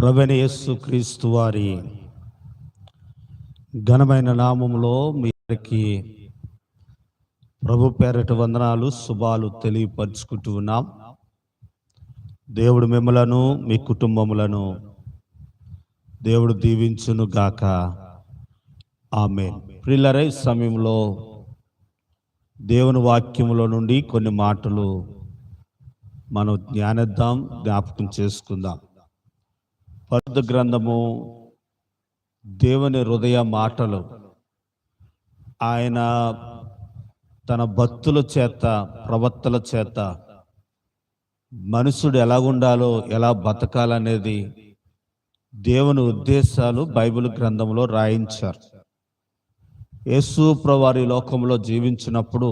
ప్రవీణ యేసు క్రీస్తు వారి ఘనమైన నామంలో మీరికి ప్రభు పేరటి వందనాలు శుభాలు తెలియపరుచుకుంటూ ఉన్నాం. దేవుడు మిమ్మలను మీ కుటుంబములను దేవుడు దీవించును గాక. ఆమె ప్రిల్లరై సమయంలో దేవుని వాక్యములో నుండి కొన్ని మాటలు మనం జ్ఞానిద్దాం జ్ఞాపకం చేసుకుందాం. పరిశుద్ధ గ్రంథము దేవుని హృదయ మాటలు. ఆయన తన భక్తుల చేత ప్రవక్తల చేత మనుషుడు ఎలా ఉండాలో ఎలా బతకాలనేది దేవుని ఉద్దేశాలు బైబిల్ గ్రంథంలో రాయించారు. యేసు ప్రవారి లోకంలో జీవించినప్పుడు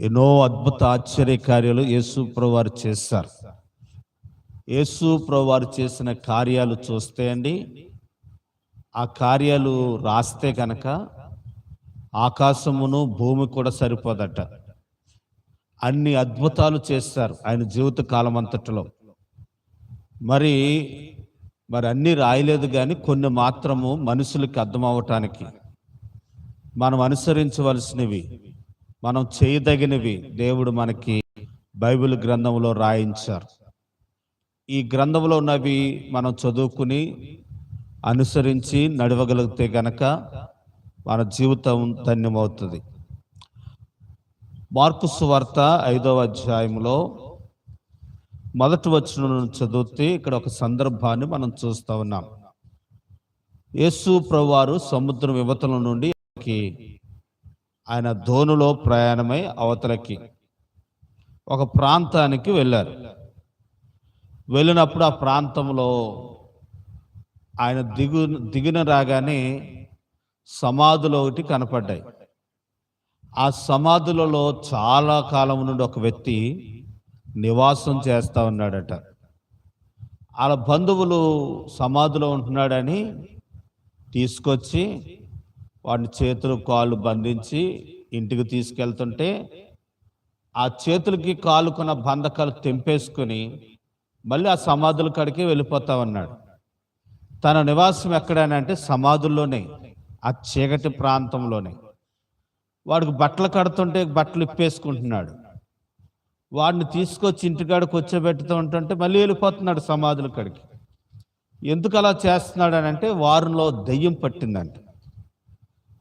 ఎన్నో అద్భుత ఆశ్చర్య కార్యాలు యేసు ప్రవారు చేశారు. యేసు ప్రవారు చేసిన కార్యాలు చూస్తే అండి ఆ కార్యాలు రాస్తే కనుక ఆకాశమును భూమి కూడా సరిపోదట. అన్ని అద్భుతాలు చేస్తారు ఆయన జీవిత కాలం అంతటిలో మరి మరి అన్ని రాయలేదు కానీ కొన్ని మాత్రము మనుషులకి అర్థం అవటానికి. మనం అనుసరించవలసినవి మనం చేయదగినవి దేవుడు మనకి బైబిల్ గ్రంథంలో రాయించారు. ఈ గ్రంథంలో ఉన్నవి మనం చదువుకుని అనుసరించి నడవగలిగితే గనక మన జీవితం ధన్యమవుతుంది. మార్కు సువార్త ఐదవ అధ్యాయంలో మొదటి వచ్చిన చదివితే ఇక్కడ ఒక సందర్భాన్ని మనం చూస్తూ ఉన్నాం. యేసు ప్రభువారు సముద్రం యువతల నుండి ఆయన ధోనులో ప్రయాణమై అవతలకి ఒక ప్రాంతానికి వెళ్ళారు. వెళ్ళినప్పుడు ఆ ప్రాంతంలో ఆయన దిగు దిగిన రాగానే సమాధులు ఒకటి కనపడ్డాయి. ఆ సమాధులలో చాలా కాలం నుండి ఒక వ్యక్తి నివాసం చేస్తూ ఉన్నాడట. వాళ్ళ బంధువులు సమాధిలో ఉంటున్నాడని తీసుకొచ్చి వాడిని చేతులు కాళ్ళు బంధించి ఇంటికి తీసుకెళ్తుంటే ఆ చేతులకి కాలుకున్న బంధకాలు తెంపేసుకొని మళ్ళీ ఆ సమాధుల కాడికి వెళ్ళిపోతా ఉన్నాడు తన నివాసం ఎక్కడనంటే సమాధుల్లోనే ఆ చీకటి ప్రాంతంలోనే. వాడికి బట్టలు కడుతుంటే బట్టలు ఇప్పేసుకుంటున్నాడు. వాడిని తీసుకొచ్చి ఇంటికాడికి వచ్చేబెట్టుతూ ఉంటుంటే మళ్ళీ వెళ్ళిపోతున్నాడు సమాధుల కాడికి. ఎందుకు అలా చేస్తున్నాడు అని అంటే వారిలో దయ్యం పట్టిందంట.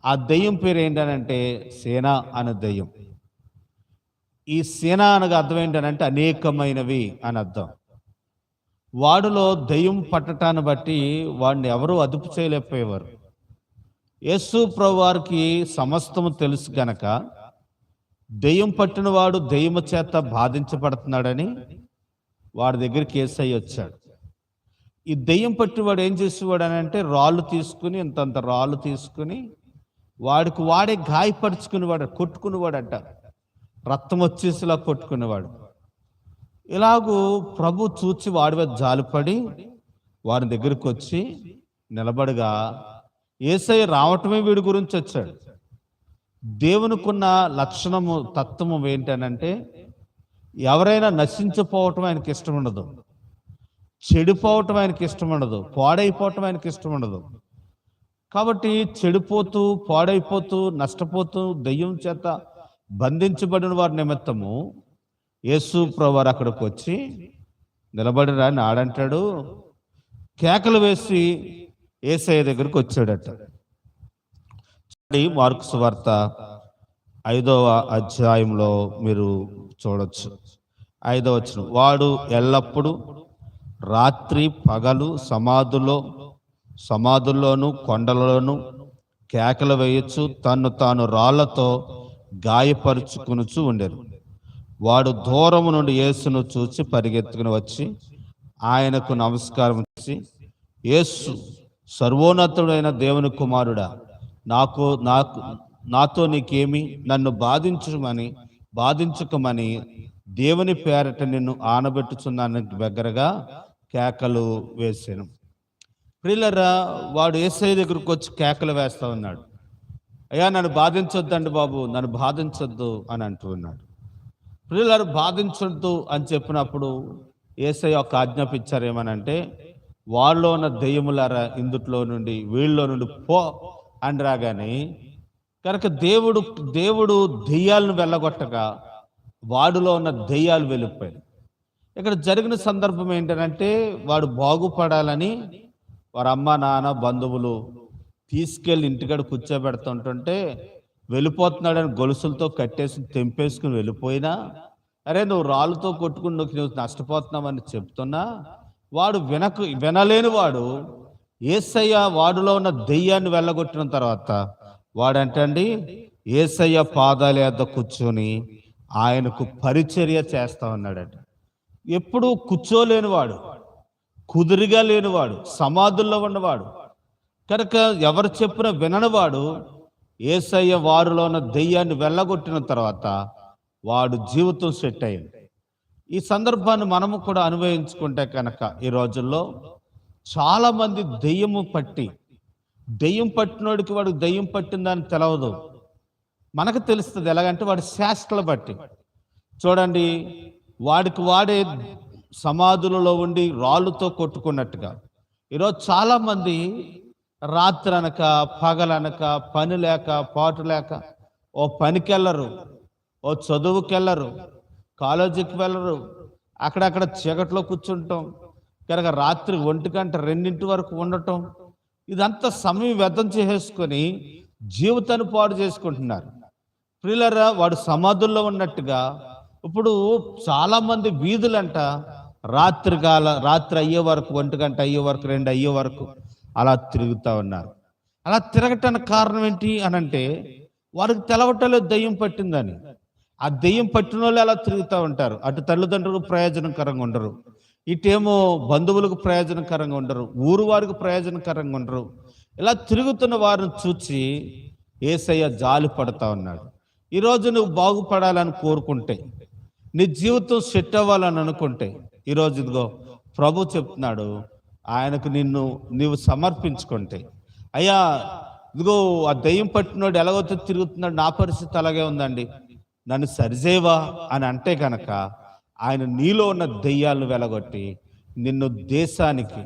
ఆ దయ్యం పేరు ఏంటనంటే సేన అనే దయ్యం. ఈ సేన అనగా అర్థం ఏంటనంటే అనేకమైనవి అని అర్థం. వాడిలో దయ్యం పట్టటాన్ని బట్టి వాడిని ఎవరూ అదుపు చేయలేకపోయేవారు. యేసు ప్రభు వారికి సమస్తము తెలుసు గనక దెయ్యం పట్టిన వాడు దెయ్యము చేత బాధించబడుతున్నాడని వాడి దగ్గరికి ఏసై వచ్చాడు. ఈ దెయ్యం పట్టినవాడు ఏం చేసేవాడు అని అంటే రాళ్ళు తీసుకుని ఇంతంత రాళ్ళు తీసుకుని వాడికి వాడే గాయపరుచుకునేవాడు కొట్టుకునేవాడట. రక్తం వచ్చేసిలా కొట్టుకునేవాడు. ఇలాగూ ప్రభు చూచి వాడి మీద జాలిపడి వారి దగ్గరికి వచ్చి నిలబడగా ఏసై రావటమే వీడి గురించి వచ్చాడు. దేవునికున్న లక్షణము తత్వము ఏంటనంటే ఎవరైనా నశించిపోవటం ఆయనకి ఇష్టం ఉండదు. చెడిపోవటం ఆయనకి ఇష్టం ఉండదు. పాడైపోవటం ఆయనకి ఇష్టం ఉండదు. కాబట్టి చెడిపోతూ పాడైపోతూ నష్టపోతూ దెయ్యం చేత బంధించబడిన వారి నిమిత్తము యేసు ప్రవారు అక్కడికి వచ్చి నిలబడి రాని ఆడంటాడు. కేకలు వేసి ఏసఐ దగ్గరికి వచ్చాడట. మార్క్స్ వార్త ఐదవ అధ్యాయంలో మీరు చూడొచ్చు. ఐదవ వచ్చిన వాడు ఎల్లప్పుడూ రాత్రి పగలు సమాధుల్లో సమాధుల్లోనూ కొండలలోనూ కేకలు వేయచ్చు తను తాను రాళ్ళతో గాయపరుచుకునుచు ఉండేరు వాడు దూరము నుండి యేసును చూచి పరిగెత్తుకుని వచ్చి ఆయనకు నమస్కారం చేసి యేసు సర్వోన్నతుడైన దేవుని కుమారుడా నాకు నాకు నాతో నీకేమి నన్ను బాధించమని బాధించుకమని దేవుని పేరట నిన్ను ఆనబెట్టుచున్నాను దగ్గరగా కేకలు వేసాను ప్రిల్లరా వాడు ఏసై దగ్గరకు వచ్చి కేకలు వేస్తా ఉన్నాడు. అయ్యా నన్ను బాధించొద్దండి బాబు నన్ను బాధించొద్దు అని అంటూ ఉన్నాడు. ప్రియులారు బాధించద్దు అని చెప్పినప్పుడు ఏసై ఒక ఆజ్ఞాపించారు ఏమనంటే వాళ్ళలో ఉన్న దెయ్యములారా ఇందుట్లో నుండి వీళ్ళలో నుండి పో అని రాగానే కనుక దేవుడు దేవుడు దెయ్యాలను వెళ్ళగొట్టగా వాడిలో ఉన్న దెయ్యాలు వెళ్ళిపోయాయి. ఇక్కడ జరిగిన సందర్భం ఏంటంటే వాడు బాగుపడాలని వారి అమ్మ నాన్న బంధువులు తీసుకెళ్ళి ఇంటికాడ కూర్చోబెడుతుంటుంటే వెళ్ళిపోతున్నాడని గొలుసులతో కట్టేసి తెంపేసుకుని వెళ్ళిపోయినా అరే నువ్వు రాళ్ళతో కొట్టుకుని నువ్వు నువ్వు నష్టపోతున్నావని చెప్తున్నా వాడు వినకు వినలేని వాడు ఏసయ్య వాడులో ఉన్న దెయ్యాన్ని వెళ్ళగొట్టిన తర్వాత వాడంటండి ఏసయ్య పాదాల యొద్ద కూర్చొని ఆయనకు పరిచర్య చేస్తా ఉన్నాడట. ఎప్పుడు కూర్చోలేనివాడు కుదురుగా లేనివాడు సమాధుల్లో ఉన్నవాడు. కనుక ఎవరు చెప్పిన విననివాడు ఏసయ్య వారిలో ఉన్న దెయ్యాన్ని వెళ్ళగొట్టిన తర్వాత వాడు జీవితం సెట్ అయింది ఈ సందర్భాన్ని మనము కూడా అనుభవించుకుంటే కనుక ఈ రోజుల్లో చాలామంది దెయ్యము పట్టి దెయ్యం పట్టినోడికి వాడు దెయ్యం పట్టిందని తెలవదు. మనకు తెలుస్తుంది ఎలాగంటే వాడి శాస్త్రలు బట్టి. చూడండి వాడికి వాడే సమాధులలో ఉండి రాళ్ళుతో కొట్టుకున్నట్టుగా. ఈరోజు చాలామంది రాత్రి అనక పగలనక పని లేక పాటు లేక ఓ పనికి వెళ్ళరు ఓ చదువుకెళ్ళరు కాలేజీకి వెళ్ళరు అక్కడక్కడ చీకట్లో కూర్చుంటాం. కనుక రాత్రి ఒంటి గంట రెండింటి వరకు ఉండటం ఇదంతా సమయం వ్యర్థం చేసేసుకొని జీవితాన్ని పాడు చేసుకుంటున్నారు. ప్రియులరా వాడు సమాధుల్లో ఉన్నట్టుగా ఇప్పుడు చాలామంది వీధులంట రాత్రి కాల రాత్రి అయ్యే వరకు ఒంటి గంట అయ్యే వరకు రెండు అయ్యే వరకు అలా తిరుగుతూ ఉన్నారు. అలా తిరగటానికి కారణం ఏంటి అని అంటే వారికి తెలవటలో దయ్యం పట్టిందని. ఆ దెయ్యం పట్టిన వాళ్ళు అలా తిరుగుతూ ఉంటారు. అటు తల్లిదండ్రులకు ప్రయోజనకరంగా ఉండరు. ఇటేమో బంధువులకు ప్రయోజనకరంగా ఉండరు. ఊరు వారికి ప్రయోజనకరంగా ఉండరు. ఇలా తిరుగుతున్న వారిని చూచి ఏసయ్య జాలి పడతా ఉన్నాడు. ఈరోజు నువ్వు బాగుపడాలని కోరుకుంటే నీ జీవితం సెట్ అవ్వాలని అనుకుంటే ఈరోజు ఇదిగో ప్రభు చెప్తున్నాడు ఆయనకు నిన్ను నీవు సమర్పించుకుంటే. అయ్యా ఇదిగో ఆ దయ్యం పట్టినోడు ఎలాగైతే తిరుగుతున్నాడు నా పరిస్థితి అలాగే ఉందండి. నన్ను సరిజేవా అని అంటే కనుక ఆయన నీలో ఉన్న దెయ్యాలను వెలగొట్టి నిన్ను దేశానికి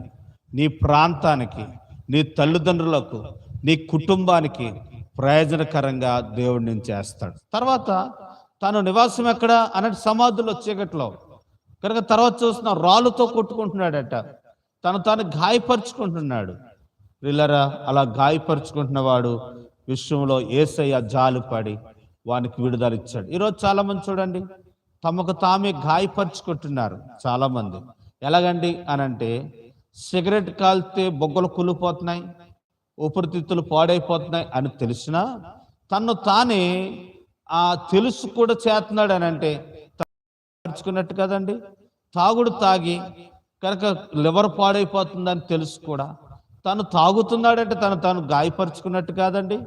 నీ ప్రాంతానికి నీ తల్లిదండ్రులకు నీ కుటుంబానికి ప్రయోజనకరంగా దేవుడు నేను చేస్తాడు. తర్వాత తను నివాసం ఎక్కడ? అన్నట్టు సమాధులు చీకట్లో. కనుక తర్వాత చూస్తున్న రాళ్ళతో కొట్టుకుంటున్నాడట. తను తాను గాయపరుచుకుంటున్నాడు. పిల్లరా అలా గాయపరుచుకుంటున్న వాడు విశ్వంలో ఏసయ్య జాలుపడి వానికి విడుదల ఇచ్చాడు. ఈరోజు చాలా మంది చూడండి తమకు తామే గాయపరుచుకుంటున్నారు చాలా మంది ఎలాగండి అని అంటే సిగరెట్ కాల్తే బొగ్గలు కూలిపోతున్నాయి ఊపిరితిత్తులు పాడైపోతున్నాయి అని తెలిసినా తను తానే ఆ తెలుసు కూడా చేస్తున్నాడు అని అంటే పరుచుకున్నట్టు కదండి తాగుడు తాగి కనుక లివర్ పాడైపోతుందని తెలుసు కూడా. తను తాగుతున్నాడంటే తను తాను గాయపరుచుకున్నట్టు కాదండి.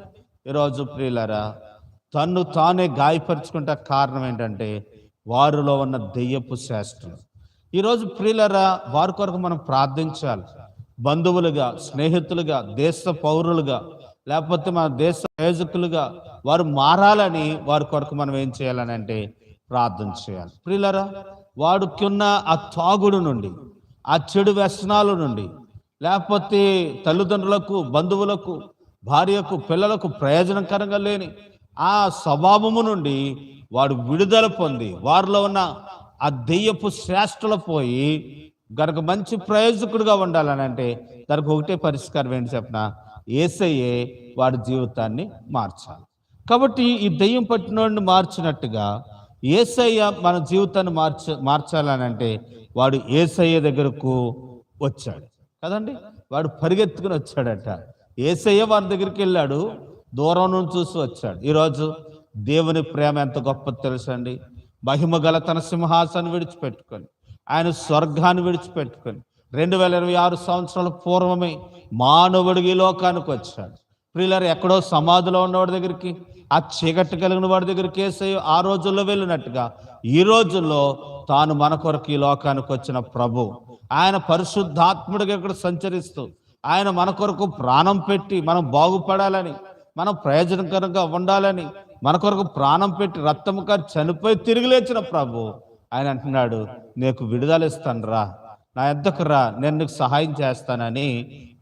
ఈరోజు ప్రియులరా తన్ను తానే గాయపరుచుకుంటే కారణం ఏంటంటే వారిలో ఉన్న దెయ్యపు శాస్త్రం. ఈరోజు ప్రియులరా వారి కొరకు మనం ప్రార్థించాలి. బంధువులుగా స్నేహితులుగా దేశ పౌరులుగా లేకపోతే మన దేశ ప్రయోజకులుగా వారు మారాలని వారి కొరకు మనం ఏం చేయాలని అంటే ప్రార్థన చేయాలి. ప్రియులరా వాడుకున్న ఆ తాగుడు నుండి ఆ చెడు వ్యసనాల నుండి లేకపోతే తల్లిదండ్రులకు బంధువులకు భార్యకు పిల్లలకు ప్రయోజనకరంగా లేని ఆ స్వభావము నుండి వాడు విడుదల పొంది వారిలో ఉన్న ఆ దెయ్యపు శ్రేష్టలు పోయి గనక మంచి ప్రయోజకుడుగా ఉండాలని అంటే దానికి ఒకటే పరిష్కారం ఏంటి చెప్పిన? ఏసయ్యే వాడి జీవితాన్ని మార్చాలి. కాబట్టి ఈ దెయ్యం పట్టినోడిని మార్చినట్టుగా ఏసయ్య మన జీవితాన్ని మార్చ మార్చాలని అంటే వాడు ఏసయ్య దగ్గరకు వచ్చాడు. కదండి? వాడు పరిగెత్తుకుని వచ్చాడట. ఏసయ్య వారి దగ్గరికి వెళ్ళాడు. దూరం నుంచి చూసి వచ్చాడు. ఈరోజు దేవుని ప్రేమ ఎంత గొప్ప తెలుసండి మహిమ గల తన సింహాసాన్ని విడిచిపెట్టుకొని ఆయన స్వర్గాన్ని విడిచిపెట్టుకొని రెండు వేల ఇరవై ఆరు సంవత్సరాల పూర్వమే మానవుడికి ఈ లోకానికి వచ్చాడు. ప్రియులారు ఎక్కడో సమాధిలో ఉన్నవాడి దగ్గరికి ఆ చీకటి కలిగిన వాడి దగ్గరికి వేసే ఆ రోజుల్లో వెళ్ళినట్టుగా ఈ రోజుల్లో తాను మన కొరకు ఈ లోకానికి వచ్చిన ప్రభు. ఆయన పరిశుద్ధాత్ముడిగా ఇక్కడ సంచరిస్తూ ఆయన మన కొరకు ప్రాణం పెట్టి మనం బాగుపడాలని మనం ప్రయోజనకరంగా ఉండాలని మన కొరకు ప్రాణం పెట్టి రక్తము కారి చనిపోయి తిరిగి లేచిన ప్రభు. ఆయన అంటున్నాడు నీకు విడుదల ఇస్తాను రా నా ఎద్దకు రా. నేను నీకు సహాయం చేస్తానని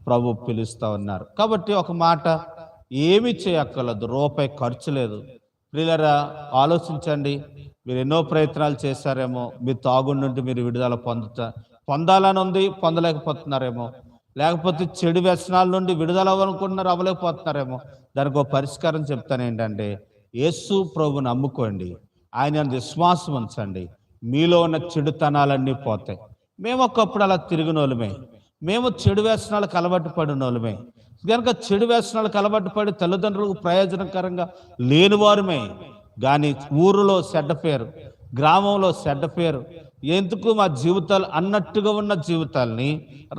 ప్రభు పిలుస్తూ ఉన్నారు. కాబట్టి ఒక మాట ఏమి చేయక్కర్లేదు. రూపాయి ఖర్చు లేదు. ప్రియులరా ఆలోచించండి. మీరు ఎన్నో ప్రయత్నాలు చేశారేమో మీ తాగుడు నుండి మీరు విడుదల పొందుతా పొందాలని ఉంది పొందలేకపోతున్నారేమో. లేకపోతే చెడు వ్యసనాల నుండి విడుదల అవ్వాలనుకుంటున్నారు అవ్వలేకపోతున్నారేమో. దానికి ఒక పరిష్కారం చెప్తాను ఏంటంటే యేసు ప్రభుని నమ్ముకోండి. ఆయన విశ్వాసం ఉంచండి. మీలో ఉన్న చెడుతనాలన్నీ పోతాయి. మేము ఒకప్పుడు అలా తిరిగినోళ్ళమే. మేము చెడు వ్యసనాలకు అలవాటు పడినోళ్ళమే. కనుక చెడు వ్యసనాలకు అలవాటు పడి తల్లిదండ్రులకు ప్రయోజనకరంగా లేనివారమే. కానీ ఊరిలో చెడ్డ పేరు గ్రామంలో చెడ్డ పేరు ఎందుకు మా జీవితాలు అన్నట్టుగా ఉన్న జీవితాల్ని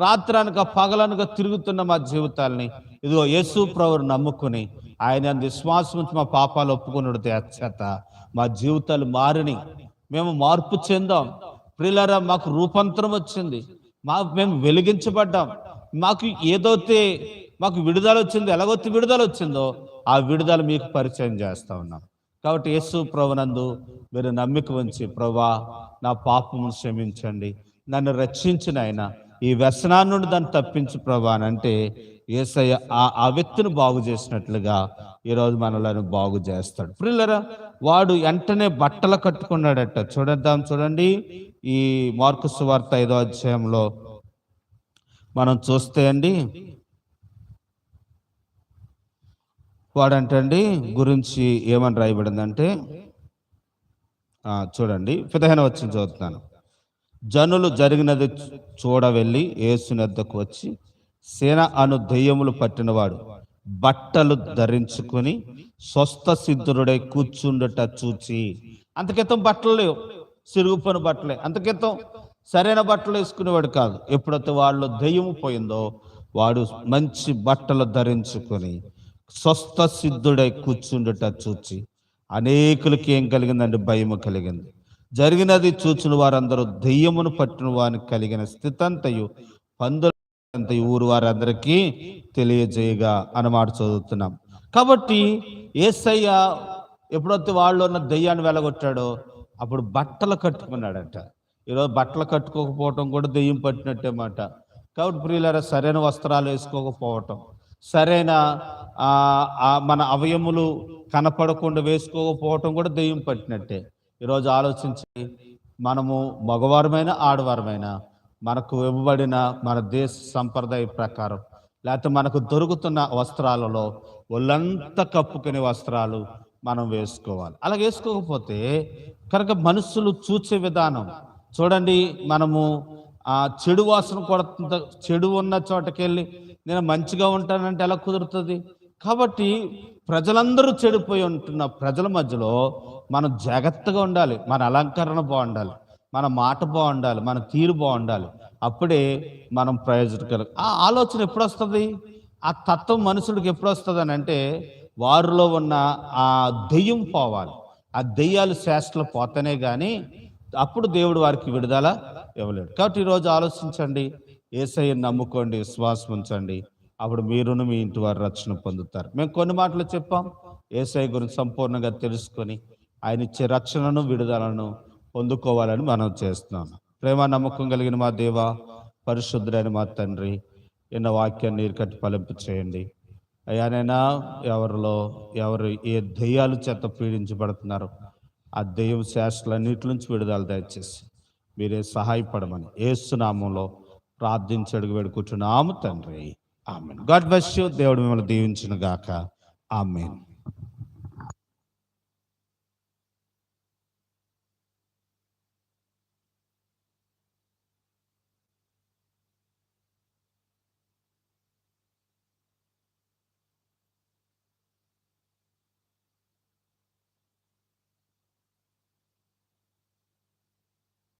రాత్రానిక పగలనుక తిరుగుతున్న మా జీవితాల్ని ఇదిగో యేసు ప్రభువుని నమ్ముకుని ఆయన విశ్వాసం నుంచి మా పాపాలు ఒప్పుకున్నాడు చేత మా జీవితాలు మారిని. మేము మార్పు చెందాం. ప్రిలరా మాకు రూపాంతరం వచ్చింది. మా మేము వెలిగించబడ్డాం. మాకు ఏదైతే మాకు విడుదల వచ్చింది ఎలాగొత్తి విడుదల వచ్చిందో ఆ విడుదల మీకు పరిచయం చేస్తా ఉన్నాం. కాబట్టి యేసు ప్రభునందు మీరు నమ్మిక ఉంచి ప్రభా నా పాపమును క్షమించండి. నన్ను రక్షించిన ఆయన ఈ వ్యసనాన్ని నుండి దాన్ని తప్పించు ప్రభా అని అంటే ఏసయ్య ఆ ఆ వ్యక్తిని బాగు చేసినట్లుగా ఈరోజు మనలను బాగు చేస్తాడు. ప్రిల్లరా వాడు వెంటనే బట్టలు కట్టుకున్నాడట. చూడద్దాం చూడండి. ఈ మార్కు సువార్త ఐదో అధ్యాయంలో మనం చూస్తే అండి వాడంటండి గురించి ఏమని రాయబడిందంటే చూడండి పదిహేను వచ్చిన చదువుతున్నాను. జనులు జరిగినది చూడవెళ్ళి చూడ వెళ్ళి ఏసునద్దకు వచ్చి సేన అను దెయ్యములు పట్టినవాడు బట్టలు ధరించుకొని స్వస్థ సిద్ధుడై కూర్చుండట చూచి అంతకితం బట్టలు లేవు. సిరుగుపోయిన బట్టలే. అంతకితం సరైన బట్టలు వేసుకునేవాడు కాదు. ఎప్పుడైతే వాళ్ళు దెయ్యము పోయిందో వాడు మంచి బట్టలు ధరించుకొని స్వస్థ సిద్ధుడై కూర్చుండట చూచి అనేకులకి ఏం కలిగిందండి? భయము కలిగింది. జరిగినది చూచిన వారందరూ దెయ్యమును పట్టిన వారికి కలిగిన స్థితంతయు పందులంతయు ఊరు వారందరికీ తెలియజేయగా అన్నమాట చదువుతున్నాం. కాబట్టి ఏసయ్య ఎప్పుడైతే వాళ్ళు ఉన్న దెయ్యాన్ని వెలగొట్టాడో అప్పుడు బట్టలు కట్టుకున్నాడట. ఈరోజు బట్టలు కట్టుకోకపోవటం కూడా దెయ్యం పట్టినట్టే మాట. కాబట్టి ప్రియులారా సరైన వస్త్రాలు వేసుకోకపోవటం సరైన మన అవయములు కనపడకుండా వేసుకోకపోవటం కూడా దెయ్యం పట్టినట్టే. ఈరోజు ఆలోచించి మనము మగవారమైన ఆడవారమైన మనకు ఇవ్వబడిన మన దేశ సంప్రదాయ ప్రకారం లేకపోతే మనకు దొరుకుతున్న వస్త్రాలలో ఒళ్ళంతా కప్పుకునే వస్త్రాలు మనం వేసుకోవాలి. అలా వేసుకోకపోతే కనుక మనుషులు చూసే విధానం చూడండి మనము ఆ చెడు వాసన కొడుతున్న చెడు ఉన్న చోటకెళ్ళి నేను మంచిగా ఉంటానంటే ఎలా కుదురుతుంది? కాబట్టి ప్రజలందరూ చెడిపోయి ఉంటున్న ప్రజల మధ్యలో మనం జాగ్రత్తగా ఉండాలి. మన అలంకరణ బాగుండాలి. మన మాట బాగుండాలి. మన తీరు బాగుండాలి. అప్పుడే మనం ప్రయోజనకరం. ఆ ఆలోచన ఎప్పుడు వస్తుంది ఆ తత్వం మనుషుడికి ఎప్పుడు వస్తుంది అని అంటే వారిలో ఉన్న ఆ దెయ్యం పోవాలి. ఆ దెయ్యాలు శ్రేష్టలు పోతేనే కానీ అప్పుడు దేవుడు వారికి విడుదల ఇవ్వలేడు. కాబట్టి ఈరోజు ఆలోచించండి. ఏసయ్యని నమ్ముకోండి విశ్వాసం ఉంచండి. అప్పుడు మీరును మీ ఇంటి వారు రక్షణ పొందుతారు. మేము కొన్ని మాటలు చెప్పాం. ఏసఐ గురించి సంపూర్ణంగా తెలుసుకొని ఆయన ఇచ్చే రక్షణను విడుదలను పొందుకోవాలని మనం చేస్తున్నాం. ప్రేమ నమ్మకం కలిగిన మా దేవ పరిశుద్ధుడైన మా తండ్రి ఎన్న వాక్యాన్ని నీరు కట్టి ఫలింపు చేయండి అయ్యానైనా ఎవరిలో ఎవరు ఏ దెయ్యాలు చేత పీడించబడుతున్నారు ఆ దెయ్యం శాస్త్రాలన్నిటి నుంచి విడుదల దయచేసి మీరే సహాయపడమని ఏసునామంలో ప్రార్థించి అడుగు వేడుకుంటున్నాము తండ్రి. ఆమెన్. God bless you. దేవుడు మిమ్మల్ని దీవించిన గాక ఆమెన్.